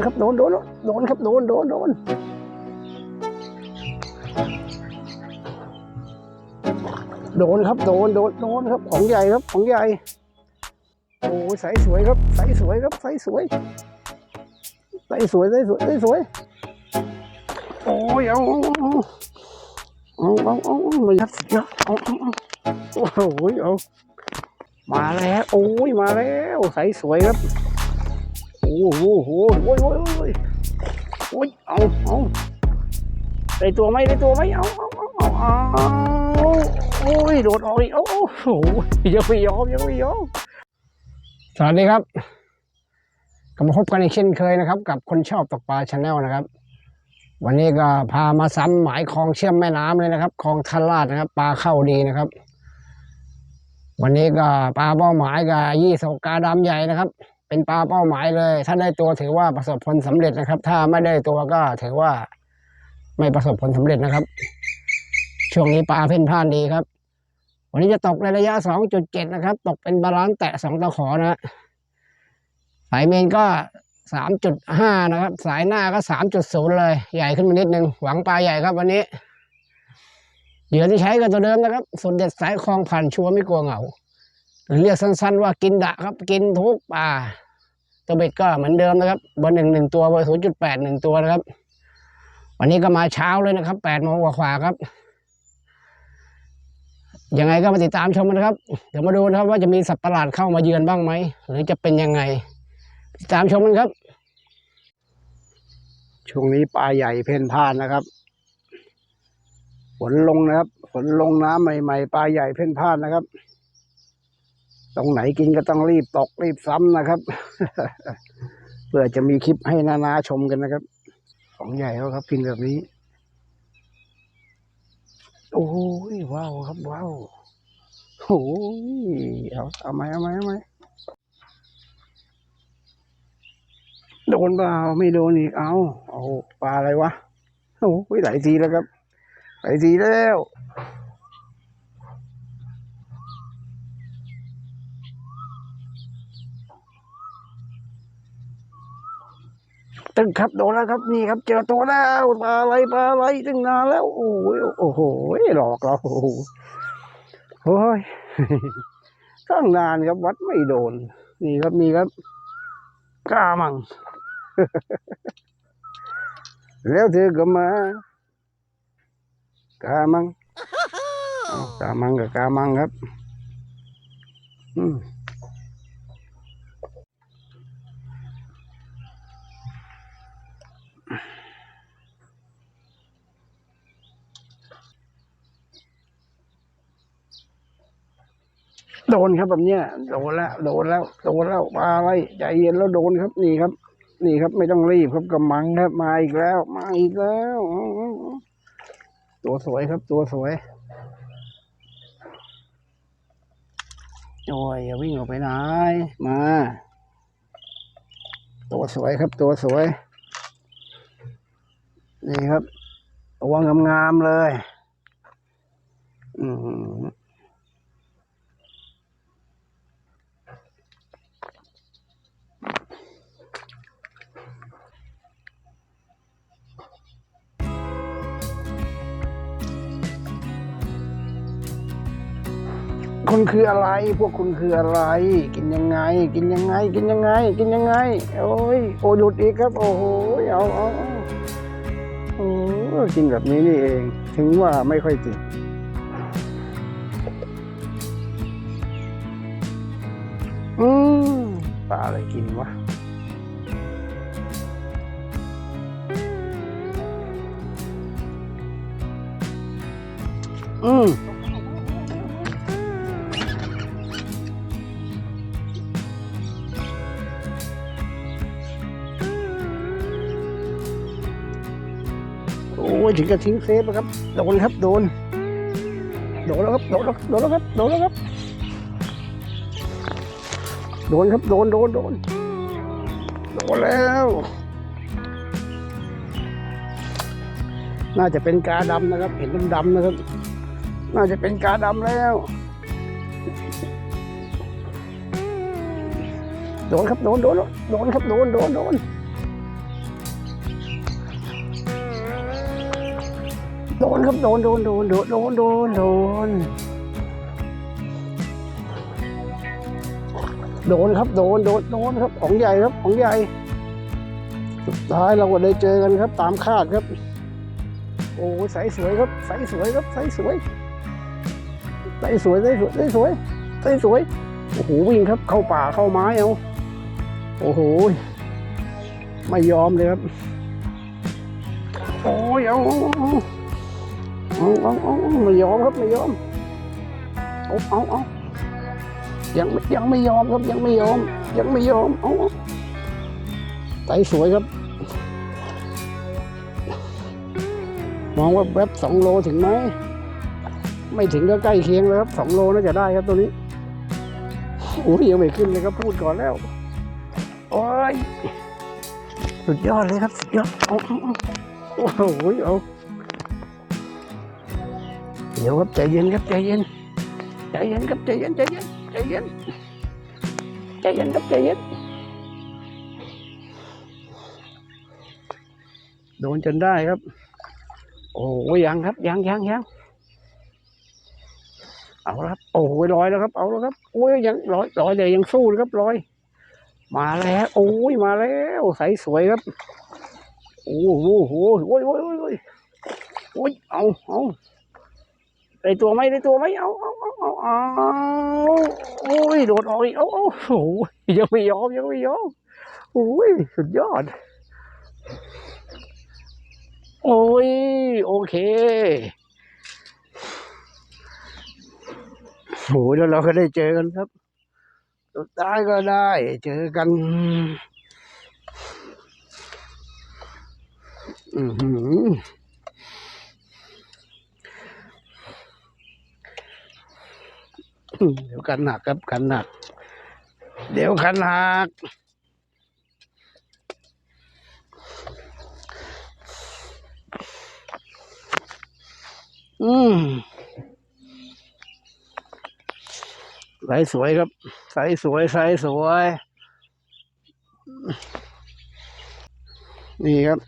นครับโดนโดนโดนครับโดนโดนโดนโดนครับโดนโดนโดนครับของใหญ่ครับของใหญ่โอ้ยใสสวยครับใสสวยครับใสสวยใสสวยใสสวยใสสวยโอ้ยเอาเอาเอาเอาเอาเอามายัดเยอะเอาเอาโอ้โหเอามาแล้วโอ้ยมาแล้วใสสวยครับ อ้โหโอ้โหโอ้ยโอ้ยโอ้ยโอ้ยเอาเอาได้ตัวไหมได้ตัวไหมเอาเอาเอาเอาเอาโอ้ยโดดออกอีกโอ้โหยังไม่ยอมยังไม่ยอมสวัสดีครับกลับมาพบกันอีกเช่นเคยนะครับ กับคนชอบตกปลาชาแนลนะครับ วันนี้ก็พามาซ้ำหมายคลองเชื่อมแม่น้ำเลยนะครับคลองทลาดนะครับ ปลาเข้าดีนะครับ วันนี้ก็ปลาเป้าหมายกับยี่สกกาดำใหญ่นะครับ เป็นปลาเป้าหมายเลย ถ้าได้ตัวถือว่าประสบผลสำเร็จนะครับ ถ้าไม่ได้ตัวก็ถือว่าไม่ประสบผลสำเร็จนะครับ ช่วงนี้ปลาเพ่นพ่านดีครับ วันนี้จะตกในระยะ 2.7 นะครับ ตกเป็นบาลานซ์แตะสองตะขอนะสายเมนก็ 3.5 นะครับ สายหน้าก็ 3.0 เลย ใหญ่ขึ้นมานิดนึง หวังปลาใหญ่ครับวันนี้เหยื่อที่ใช้ก็ตัวเดิมนะครับส่วนเด็ดสายคลองผ่านชัวร์ไม่กลัวเหงา เรียกสั้นๆว่ากินดะครับ กินทุกปลาตัวเบ็ดก็เหมือนเดิมนะครับเบอร์หนึ่งหนึ่งตัวเบอร์ศูนย์จุดแปดหนึ่งตัวนะครับ วันนี้ก็มาเช้าเลยนะครับแปดโมงกว่าครับยังไงก็มาติดตามชมกันะครับ เดี๋ยวมาดูนะครับ ว่าจะมีสัตว์ประหลาดเข้ามาเยือนบ้างไหมหรือจะเป็นยังไง ติดตามชมกันครับ ช่วงนี้ปลาใหญ่เพ่นพ่านนะครับฝนลงนะครับฝนลงน้ำใหม่ ๆปลาใหญ่เพ่นพ่านนะครับ ตรงไหนกินก็ต้องรีบตกรีบซ้ำนะครับ เพื่อจะมีคลิปให้นานาชมกันนะครับ ของใหญ่แล้วครับ กินแบบนี้ โอ้ยว้าวครับว้าวโอ้ยเอาเอาไหมเอาไหมเอาไหมโดนเปล่าไม่โดนอีกเอาเอาปลาอะไรวะโอ้ยหลายทีแล้วครับหลายทีแล้ว ตึงครับโดนแล้วครับนี่ครับ เจอตัวแล้วปลาอะไรปลาอะไรตั้งนานแล้วโอ้ยโอ้โหหลอกเราโอ้โหโอ้ยตั้งนานครับวัดไม่โดน นี่ครับนี่ครับกล้ามังแล้วเธอก็มากามังอ้าวกามังกับกามังครับ อืม โดนครับแบบเนี้ยโดนแล้วโดนแล้วโดนแล้วมาอะไรใจเย็นแล้วโดนครับนี่ครับ นี่ครับไม่ต้องรีบครับกำมังครับมาอีกแล้ว มาอีกแล้ว ตัวสวยครับตัวสวยโอ้ยอย่าวิ่งออกไปไหนมา ตัวสวยครับตัวสวย นี่ครับตัวงามๆเลย อือ คุณคืออะไร พวกคุณคืออะไร กินยังไง กินยังไง กินยังไง กินยังไง โอ้ยโอ้หยุดอีกครับ โอ้โหเอาเอาโอ้กินแบบนี้นี่เอง ถึงว่าไม่ค่อยติดอืมปลาอะไรกินวะอืม โอ้ยถึงกับทิ้งเซฟแล้วครับ โดนครับ โดน โดนแล้วครับ โดนแล้วโดนแล้วครับ โดนแล้วครับ โดนครับ โดน โดน โดน โดนแล้ว น่าจะเป็นกาดำนะครับ เห็นดำๆนะครับ น่าจะเป็นกาดำแล้ว โดนครับ โดน โดน โดนครับ โดน โดน โดน โดนครับโดนโดนโดนโดนโดนโดนโดนโดนครับโดนโดนโดนครับของใหญ่ครับของใหญ่ สุดท้ายเราก็ได้เจอกันครับตามคาดครับ โอ้ใสสวยครับใสสวยครับใสสวยใสสวยใสสวยใสสวยใสสวยโอ้โหวิ่งครับเข้าป่าเข้าไม้เอาโอ้โหไม่ยอมเลยครับ โอ้ยเอา เอาเอาเอาเอาไม่ยอมครับไม่ยอมเอาเอาเอายังยังไม่ยอมครับยังไม่ยอม ยังไม่ยอมเอาเอาไตสวยครับ มองว่าแป๊บสองโลถึงไหมไม่ถึงก็ใกล้เคียงแล้วครับสองโลน่าจะได้ครับตัวนี้โอ้ยยังไม่ขึ้นเลยครับพูดก่อนแล้วโอ้ยสุดยอดเลยครับสุดยอดเอาเอาเอาโอ้โหเอา เดี๋ยวครับใจเย็นครับใจเย็นใจเย็นครับใจเย็นใจเย็นใจเย็นใจเย็นครับใจเย็นโดนจนได้ครับ โอ้ยยังครับยังยังยังเอาละครับโอ้ยลอยแล้วครับ เอาแล้วครับโอ้ยยังลอยลอยแต่ยังสู้นะครับลอย มาแล้วโอ้ยมาแล้วใสสวยครับโอ้โหโอ้ยโอ้ยโอ้ยโอ้ยเอาเอา ได้ตัวไหมได้ตัวไหมเอาเอาเอาเอาเอาโอ้ยโดดออกอีกเอาเอาโอ้ยยังไม่ยอมยังไม่ยอมโอ้ยสุดยอด โอ้ยโอเคโอ้ยแล้วเราก็ได้เจอกันครับสุดท้ายก็ได้ เจอกัน อือหืออืม เดี๋ยวกันหนักครับกันหนัก เดี๋ยวกันหนักอืมใสสวยครับใสสวยใสสวย นี่ครับ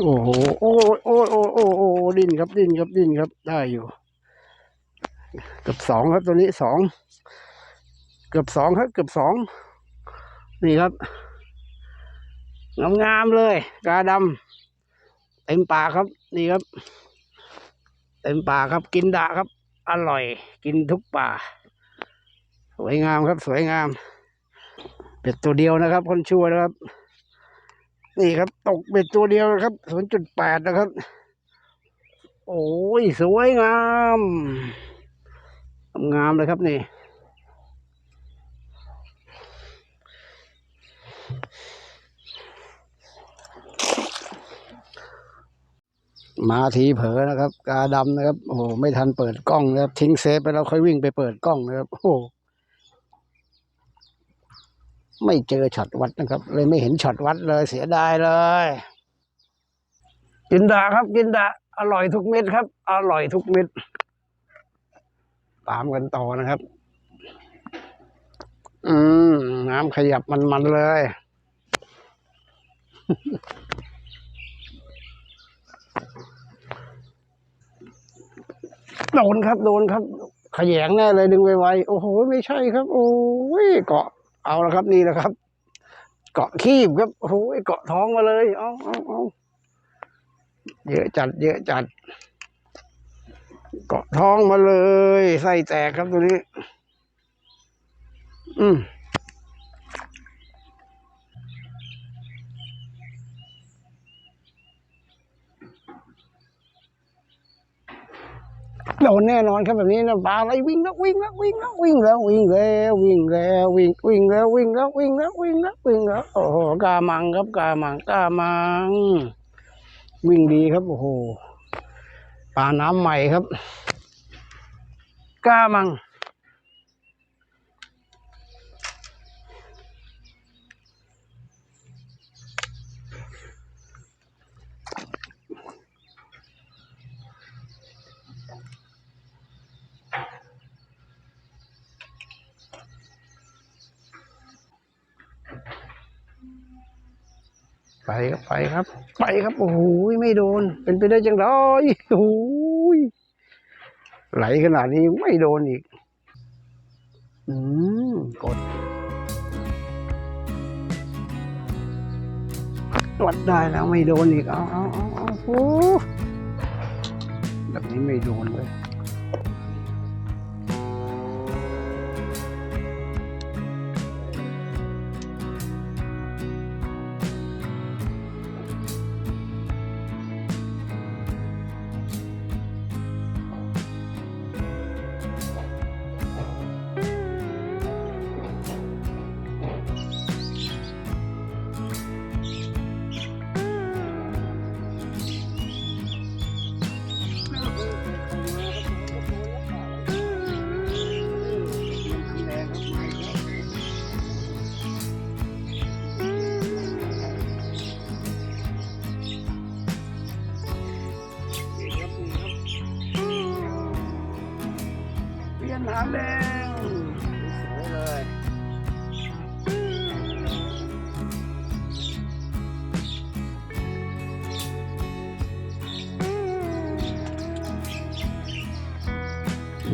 โอ้โหโอ้โอ้โอ้โอ้โอ้ดิ้นครับดิ้นครับดิ้นครับได้อยู่ เกือบสองครับตัวนี้สองเกือบสองครับ เกือบสองนี่ครับงามๆเลยกาดำเต็มปากครับ นี่ครับ เต็มปากครับกินดะครับ อร่อย กินทุกป่า สวยงามครับ สวยงามเป็ดตัวเดียวนะครับ คนชั่วนะครับ นี่ครับ ตกเบ็ดตัวเดียวนะครับศูนย์จุดแปดนะครับ โอ้ย สวยงาม งามเลยครับนี่มาทีเผลอนะครับ กาดำนะครับ โอ้โหไม่ทันเปิดกล้องนะครับ ทิ้งเซฟไปแล้วค่อยวิ่งไปเปิดกล้องนะครับ โอ้โหไม่เจอช็อตวัดนะครับ เลยไม่เห็นช็อตวัดเลยเสียดายเลย กินดาครับ กินดาอร่อยทุกเม็ดครับ อร่อยทุกเม็ด ตามกันต่อนะครับ อืม น้ำขยับมันๆเลย โดนครับ โดนครับ ขยงแน่เลยดึงไวๆ โอ้โห ไม่ใช่ครับ โอ้ยเกาะ เอาละครับนี่แหละครับ เกาะคีบครับ โอ้โหเกาะท้องมาเลย เอาเอาเอาเยอะจัด เยอะจัด เกาะท้องมาเลยไส้แตกครับตัวนี้ อืมโดนแน่นอนครับแบบนี้นะปลาอะไรวิ่งแล้ววิ่งแล้ววิ่งแล้ววิ่งแล้ววิ่งแล้ววิ่งแล้ววิ่งวิ่งแล้ววิ่งแล้ววิ่งแล้ววิ่งแล้ววิ่งแล้วโอ้โหกามังครับกามังกามัง วิ่งดีครับโอ้โห ปลาน้ำใหม่ครับกามัง ไปครับไปครับ ไปครับโอ้โหไม่โดน เป็นไปได้จังไรโอ้โหไหลขนาดนี้ไม่โดนอีก อืมกดวัดได้แล้วไม่โดนอีก เอาเอาเอาเอาโอ้แบบนี้ไม่โดนเลย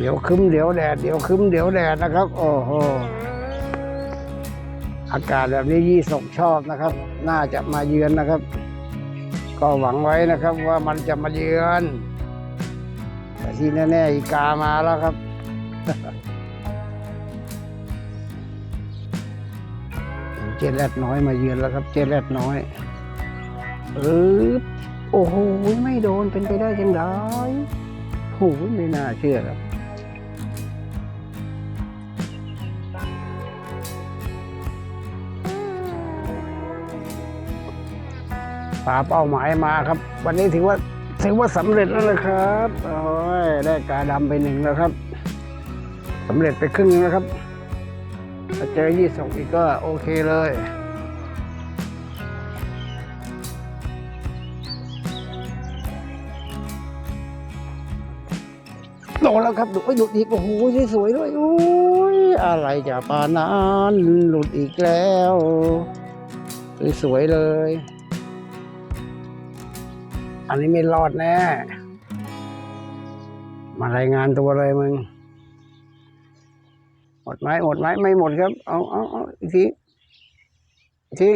ดี๋ยวคึ้มเดี๋ยวแดดเดี๋ยวคึ้มเดี๋ยวแดดนะครับ โอ้โหอากาศแบบนี้ยี่สกชอบนะครับ น่าจะมาเยือนนะครับ ก็หวังไว้นะครับว่ามันจะมาเยือนแต่ที่แน่ๆอีกามาแล้วครับเจดแรดน้อยมาเยือนแล้วครับ เจดแรดน้อยเออโอ้โหไม่โดนเป็นไปได้จังไดโอ้โหไม่น่าเชื่อครับ ปาเป้าหมายมาครับ วันนี้ถือว่าถือว่าสำเร็จแล้วนะครับโอ้ยได้กาดำไปหนึ่งแล้วครับสำเร็จไปครึ่งแล้วครับถ้าเจอยี่สองอีกก็โอเคเลยโดนแล้วครับดูหลุดอีกโอ้โหสวยด้วยโอ้ยอะไรจะปานนั้นหลุดอีกแล้วสวยๆเลย อันนี้ไม่รอดแน่ มารายงานตัวเลยมึง หมดไหมหมดไหมไม่หมดครับ เอาเอาเอาอีกทีอีกที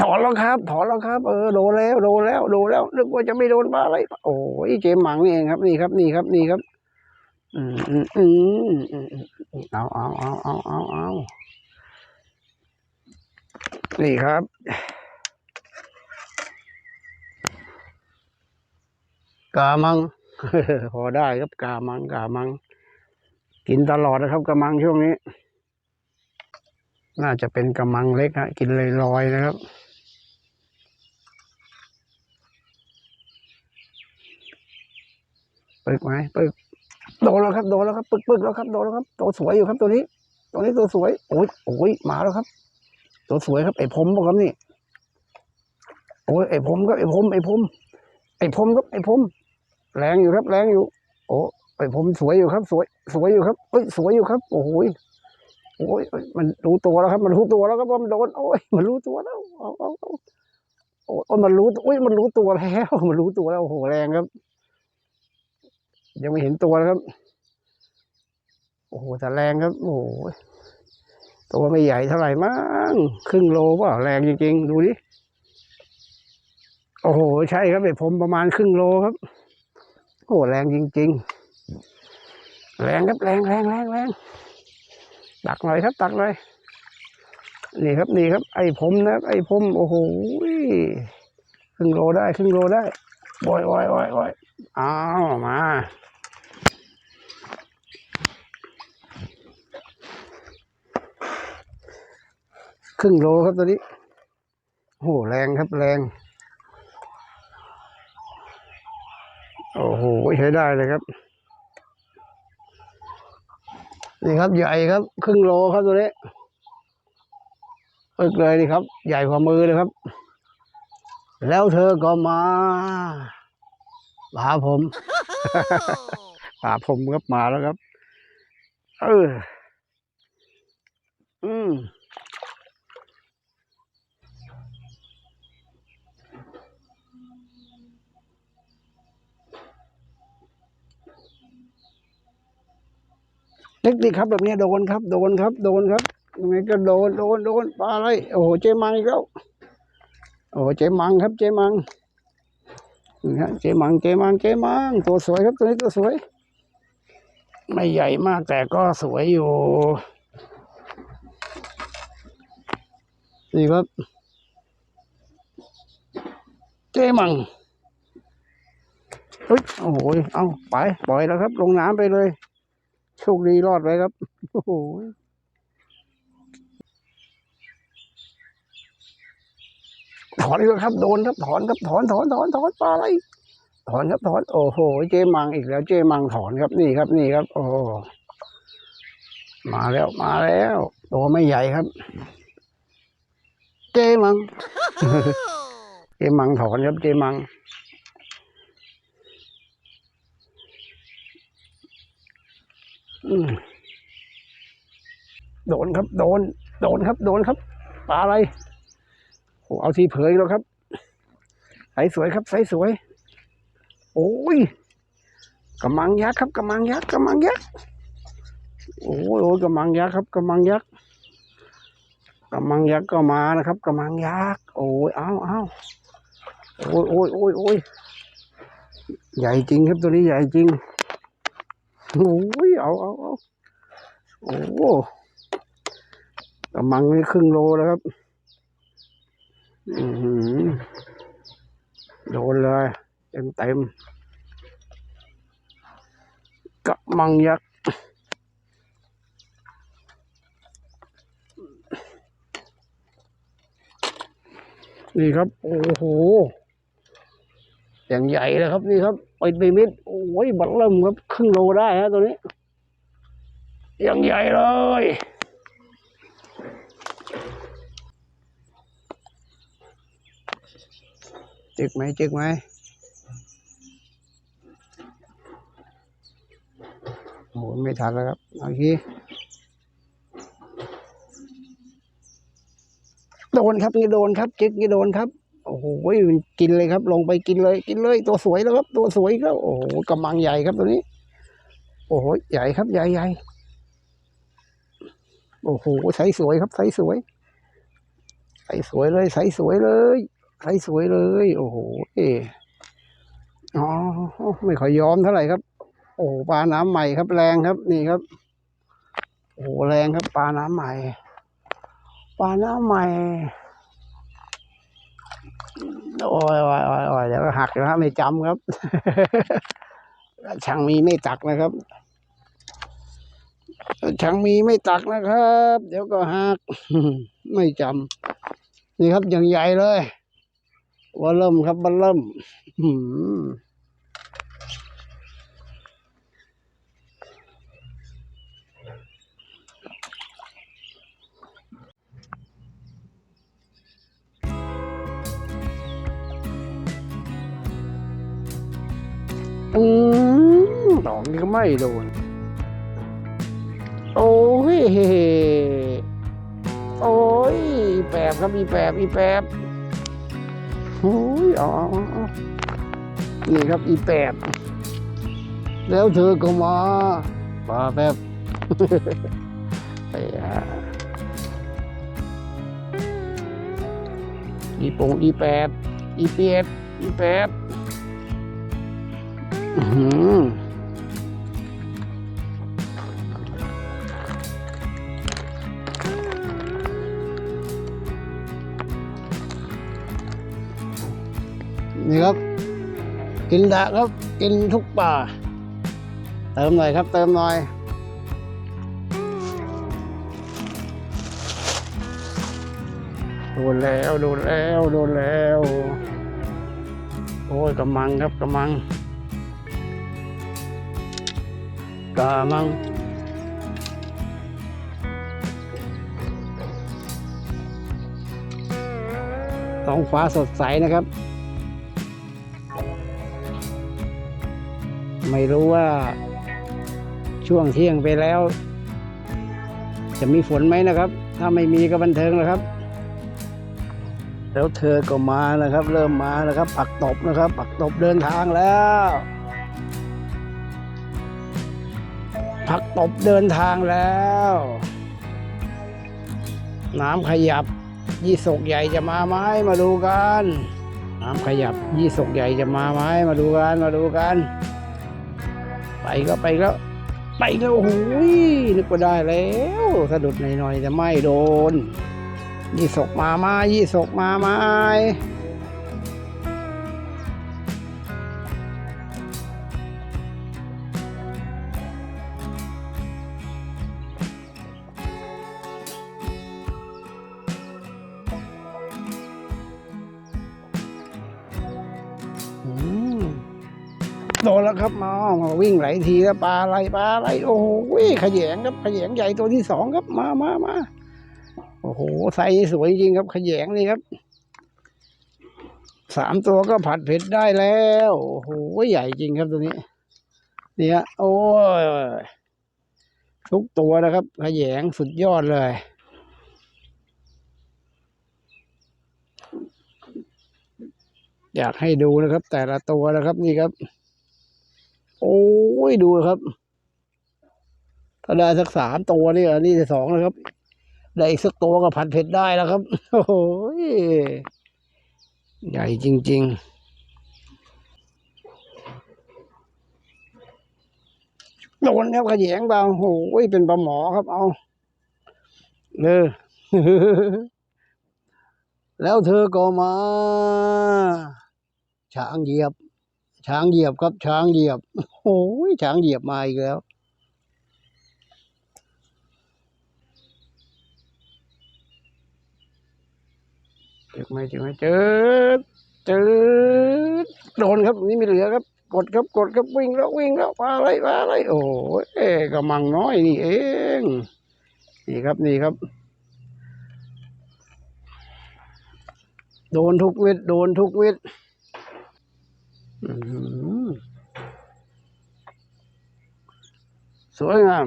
ถอนแล้วครับ ถอนแล้วครับ เออโดนแล้วโดนแล้วโดนแล้วนึกว่าจะไม่โดนบ้าอะไร โอ้ยเจมหมังนี่เองครับนี่ครับ นี่ครับนี่ครับ อืมอืมอืมเอาเอาเอาเอาเอาเอานี่ครับ กามังพอได้ครับกามังกามัง กินตลอดนะครับกามังช่วงนี้ น่าจะเป็นกามังเล็กฮะกินเลยลอยๆนะครับปึกไหมปึกโดนแล้วครับโดนแล้วครับปึกปึกแล้วครับโดนแล้วครับตัวสวยอยู่ครับตัวนี้ ตัวนี้ตัวสวยโอ้ยโอ้ยมาแล้วครับ ตัวสวยครับไอ้ผมบอกครับนี่โอ้ยไอ้ผมครับไอ้ผมไอ้ผมไอ้ผมครับไอ้ผม แรงอยู่ครับ แรงอยู่ โอ้ไอผมสวยอยู่ครับ สวย สวยอยู่ครับเอ้ยสวยอยู่ครับ โอ้โหยโอ้ยมันรู้ตัวแล้วครับ มันรู้ตัวแล้วครับว่ามันโดนโอ้ยมันรู้ตัวแล้วเอาเอาเอาโอ้ยมันรู้โอ้ยมันรู้ตัวแล้วมันรู้ตัวแล้วโอ้โหแรงครับ ยังไม่เห็นตัวนะครับ โอ้โหแต่แรงครับ โอ้โหตัวไม่ใหญ่เท่าไหร่มั้งครึ่งโลเปล่าแรงจริงๆ ดูดิโอ้โห ใช่ครับไอผมประมาณครึ่งโลครับ โอ้แรงจริง ๆ แรงครับแรงแรงแรงแรงตักหน่อยครับตักหน่อยนี่ครับนี่ครับ ไอ้ผมนะไอ้ผมโอ้โหครึ่งโลได้ครึ่งโลได้โอยโอยโอยโอยอ้าวมาครึ่งโลครับตัวนี้โอ้โหแรงครับแรง โอ้โหใช้ได้เลยครับ นี่ครับใหญ่ครับครึ่งโลครับตัวนี้เอิกเลยนี่ครับ ใหญ่กว่ามือเลยครับ แล้วเธอก็มาหาผมหาผมครับมาแล้วครับ เออ เทคนิคครับแบบนี้โดนครับ โดนครับ โดนครับยังไงก็โดนโดนโดนปลาอะไรโอ้โหเจมังอีกแล้วโอ้โหเจมังครับ เจมังนี่ฮะเจมังเจมังเจมังตัวสวยครับตัวนี้ตัวสวย ไม่ใหญ่มากแต่ก็สวยอยู่นี่ครับ เจมังเฮ้ยโอ้โหเอาไปปล่อยแล้วครับ ลงน้ำไปเลย โชคดีรอดไปครับ โอ้โหถอนอีกแล้วครับ โดนครับถอนครับถอนถอนถอนถอนปลาอะไรถอนครับถอนโอ้โห เจมังอีกแล้ว เจมังถอนครับนี่ครับนี่ครับ โอ้มาแล้วมาแล้วตัวไม่ใหญ่ครับ เจมัง เจมังถอนครับเจมัง อืม โดนครับ โดน โดนครับ โดนครับปลาอะไรโอ้เอาทีเผยแล้วครับใสสวยครับใสสวย โอ้ยกำมังยักษ์ครับกำมังยักษ์กำมังยักษ์โอ้ยโอ้ยกำมังยักษ์ครับกำมังยักษ์กำมังยักษ์ก็มานะครับกำมังยักษ์โอ้ยเอาเอาโอ้ยโอ้ยโอ้ยโอ้ยใหญ่จริงครับตัวนี้ใหญ่จริง โอ้ยเอาเอาเอาโอ้โหกำมังนี่ครึ่งโลแล้วครับ อือโดนเลย เต็มเต็มกะมังยักษ์นี่ครับ โอ้โห อย่างใหญ่เลยครับนี่ครับไปดมิดโอ้ยบัตรเริ่มครับครึ่งโลได้ฮะตัวนี้ อย่างใหญ่เลยจึกไหมจึกไหมโอ้ไม่ทันแล้วครับเอาอีกทีโดนครับนี่โดนครับจึกนี่โดนครับ โอ้โหกินเลยครับ ลงไปกินเลย กินเลย ตัวสวยแล้วครับ ตัวสวยแล้วโอ้โหกำลังใหญ่ครับตัวนี้ โอ้โหใหญ่ครับใหญ่ใหญ่โอ้โหใสสวยครับใสสวยใสสวยเลยใสสวยเลยใสสวยเลย โอ้โหเอออ๋อไม่ค่อยยอมเท่าไหร่ครับ โอ้ปลาน้ำใหม่ครับ แรงครับ นี่ครับ โอ้แรงครับ ปลาน้ำใหม่ ปลาน้ำใหม่ โอ้ยโอ้ยโอ้ยโอ้ยเดี๋ยวหักนะครับไม่จำครับ ช่างมีไม่ตักนะครับช่างมีไม่ตักนะครับ เดี๋ยวก็หัก ไม่จำนี่ครับอย่างใหญ่เลยวันเริ่มครับวันเริ่ม อื้อหืออืมดอกนี้ก็ไม่โดน โอ้ย โอ้ย แปบครับอีแปบอีแปบโอ้ยอาเอนี่ครับอีแปบแล้วเธอก็มาปลาแปบไอ้ห่าอีปงอีแปบอีเปียบอีแปบ นี่ครับ กินดะครับ กินทุกป่า เติมหน่อยครับ เติมหน่อยโดนแล้วโดนแล้วโดนแล้ว โอ้ยกำมังครับกำมัง กำมังท้องฟ้าสดใสนะครับ ไม่รู้ว่าช่วงเที่ยงไปแล้ว จะมีฝนไหมนะครับ ถ้าไม่มีก็บันเทิงนะครับ แล้วเธอก็มานะครับ เริ่มมานะครับ ปักตบนะครับ ปักตบเดินทางแล้ว ผักตบเดินทางแล้ว น้ำขยับ ยี่สกใหญ่จะมาไหมมาดูกัน น้ำขยับ ยี่สกใหญ่จะมาไหมมาดูกันมาดูกัน ไปก็ไปแล้ว ไปแล้วโอ้โหนึกว่าได้แล้วสะดุดหน่อยๆแต่ไม่โดน ยี่สกมาไหมายี่สกมาไหม แล้วครับมามาวิ่งไหลทีแล้วปลาอะไรปลาอะไรโอ้โหขยงครับขยงใหญ่ตัวที่สองครับมามามาโอ้โหไซส์สวยจริงครับขยงนี่ครับสามตัวก็ผัดเผ็ดได้แล้วโอ้โหใหญ่จริงครับตัวนี้ เนี่ยโอ้ยทุกตัวนะครับขยงสุดยอดเลยอยากให้ดูนะครับ แต่ละตัวนะครับนี่ครับ โอ้ยดูครับ ถ้าได้สักสามตัวนี่อันนี้จะสองนะครับ ได้อีกสักตัวก็ผัดเผ็ดได้แล้วครับ โอ้โหใหญ่จริง ๆโดนครับขยงเบาโอ้โหเป็นปลาหมอครับ เอาเออแล้วเธอก็มา ช้างเหยียบ ช้างเหยียบครับ ช้างเหยียบโอ้ยช้างเหยียบมาอีกแล้ว เจ็บไหมเจ็บไหมเจอเจอโดนครับนี่ไม่เหลือครับ กดครับกดครับวิ่งแล้ววิ่งแล้วปลาอะไรปลาอะไรโอ้ยกำมังน้อยนี่เอง นี่ครับนี่ครับโดนทุกเม็ดโดนทุกเม็ด สวยงาม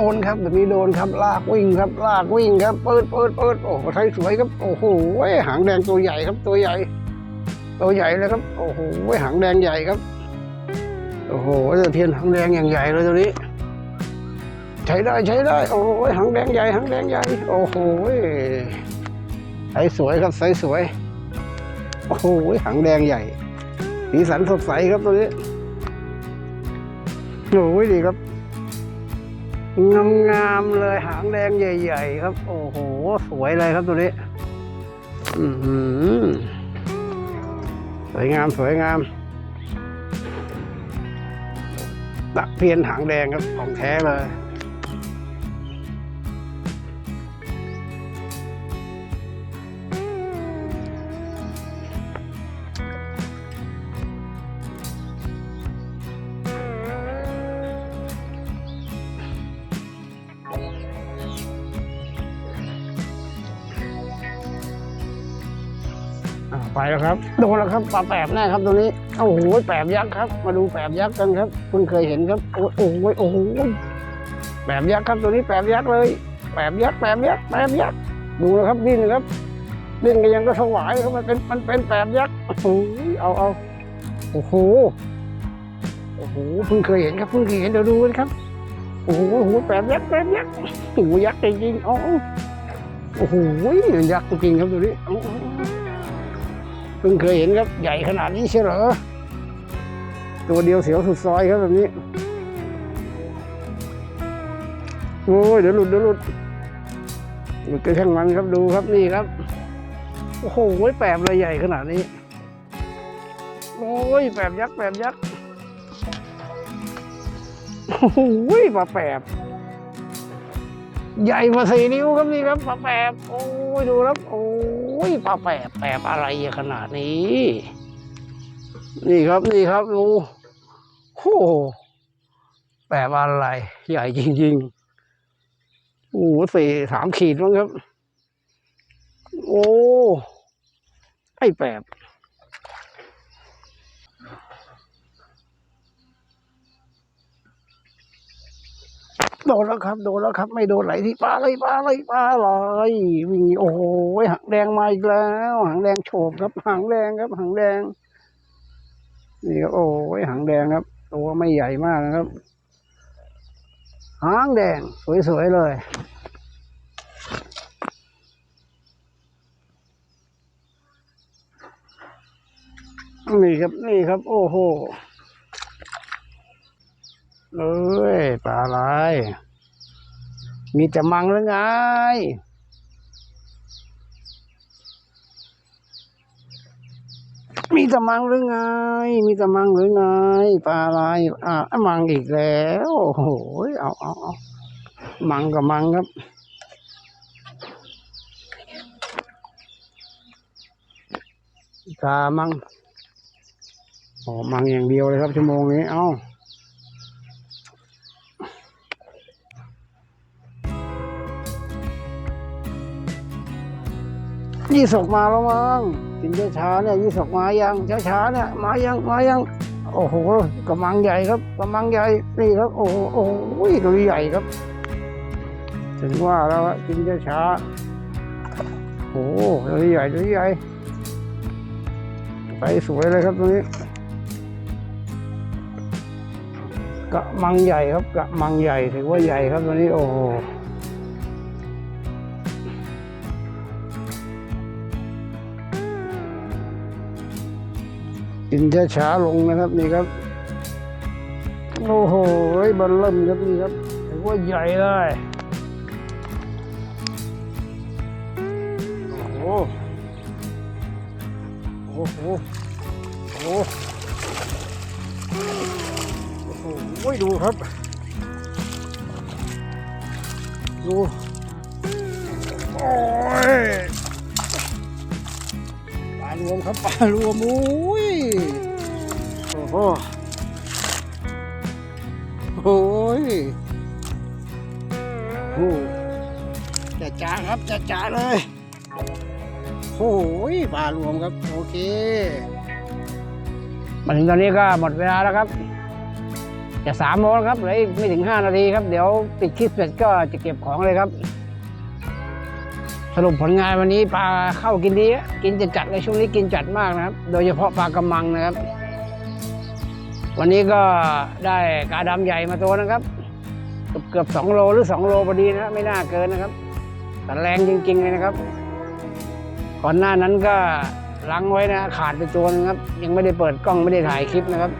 โดนครับ แบบนี้โดนครับลากวิ่งครับลากวิ่งครับเปิดเปิดเปิดโอ้โหไทยสวยครับโอ้โหหางแดงตัวใหญ่ครับตัวใหญ่ ตัวใหญ่เลยครับโอ้โหหางแดงใหญ่ครับโอ้โหตะเพียนหางแดงอย่างใหญ่เลยตัวนี้ใช้ได้ใช้ได้ โอ้โหางแดงใหญ่หางแดงใหญ่โอ้โหใสสวยครับใสสวย โอ้โหหางแดงใหญ่สีสันสดใสครับตัวนี้โอ้ยดีครับ งามงามๆเลยหางแดงใหญ่ ๆ ครับ โอ้โห สวยเลยครับตัวนี้อือหือสวยงามสวยงามตะเพียนหางแดงครับของแท้เลย แล้วครับ โดนแล้วครับปลาแปบแน่ครับตัวนี้โอ้โหแปบยักษ์ครับ มาดูแปบยักษ์กันครับเพิ่งเคยเห็นครับโอ้โหโอ้โหแปบยักษ์ครับตัวนี้แปบยักษ์เลยแปบยักษ์แปบยักษ์แปบยักษ์ดูนะครับดิ้นนะครับดิ้นก็ยังก็ถวายครับมันเป็นมันเป็นแปบยักษ์โอ้โหเอาเอาโอ้โหโอ้โหเพิ่งเคยเห็นครับเพิ่งเคยเห็นเดี๋ยวดูกันครับโอ้โหโอ้โหแปบยักษ์แปบยักษ์โอ้โหยักษ์จริงๆอ๋อโอ้โหยักษ์จริงครับตัวนี้ เพิ่งเคยเห็นครับใหญ่ขนาดนี้ใช่เหรอ ตัวเดียวเสียวสุดซอยครับแบบนี้ โอ้ยเดี๋ยวหลุดเดี๋ยวหลุดหลุดก็ช่างมันครับดูครับนี่ครับ โอ้โหแปบเลยใหญ่ขนาดนี้ โอ้ยแปบยักษ์แปบยักษ์โอ้โหปลาแปบ ใหญ่กว่าสี่นิ้วครับนี่ครับปลาแปบโอ้ยดูครับ โอ้ยปลาแปบแปบอะไรขนาดนี้ นี่ครับนี่ครับดูโอ้แปบอะไร ใหญ่จริงๆโอ้สี่สามขีดมั้งครับ โอ้ไอ้แปบ โดนแล้วครับ โดนแล้วครับ ไม่โดนไหลที่ปลาเลยปลาเลยปลาเลยวิ่งโอ้โหหางแดงมาอีกแล้ว หางแดงโฉบครับ หางแดงครับ หางแดงนี่ครับโอ้ยหางแดงครับ ตัวไม่ใหญ่มากนะครับ หางแดง สวยๆเลยนี่ครับนี่ครับ โอ้โห เอ้ยปลาอะไรมีแต่มังหรือไง มีแต่มังหรือไง มีแต่มังหรือไง ปลาอะไร อ่ามังอีกแล้ว โอ้โห เอาเอาเอามังกับมังครับกามังโอ้มังอย่างเดียวเลยครับชั่วโมงนี้ เอา ยี่สกมาแล้วมั้งกินช้าๆเนี่ยยี่สกมายังช้าๆเนี่ยมายังมายังโอ้โหกำมังใหญ่ครับกำมังใหญ่นี่ครับโอ้โหโอ้โหตัวใหญ่ครับ ถึงว่าแล้วอะกินช้าๆโอ้โหตัวใหญ่ตัวใหญ่ไปสวยเลยครับตรงนี้กระมังใหญ่ครับกระมังใหญ่ถือว่าใหญ่ครับตัวนี้โอ้โห กินช้าๆลงนะครับนี่ครับ โอ้โหบันเริ่มครับนี่ครับถือว่าใหญ่เลย เคมาถึงตอนนี้ก็หมดเวลาแล้วครับ จะสามโมงครับเหลืออีกไม่ถึงห้านาทีครับ เดี๋ยวปิดคลิปเสร็จก็จะเก็บของเลยครับ สรุปผลงานวันนี้ปลาเข้ากินดีกินจัดจัดเลยช่วงนี้กินจัดมากนะครับ โดยเฉพาะปลากระมังนะครับ วันนี้ก็ได้กาดำใหญ่มาตัวนะครับ เกือบเกือบสองโลหรือสองโลพอดีนะไม่น่าเกินนะครับแต่แรงจริง ๆ เลยนะครับ ก่อนหน้านั้นก็ ลังไว้นะขาดไปตัวนึงครับ ยังไม่ได้เปิดกล้องไม่ได้ถ่ายคลิปนะครับ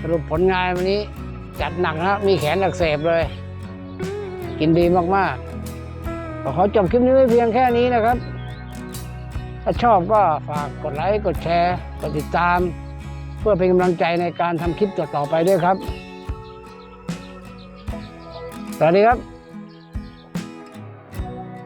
สรุปผลงานวันนี้จัดหนักนะมีแขนอักเสบเลย กินดีมากๆก็ขอจบคลิปนี้ไว้เพียงแค่นี้นะครับ ถ้าชอบก็ฝากกดไลค์กดแชร์ กดติดตาม เพื่อเป็นกำลังใจในการทำคลิปต่อๆไปด้วยครับ สวัสดีครับ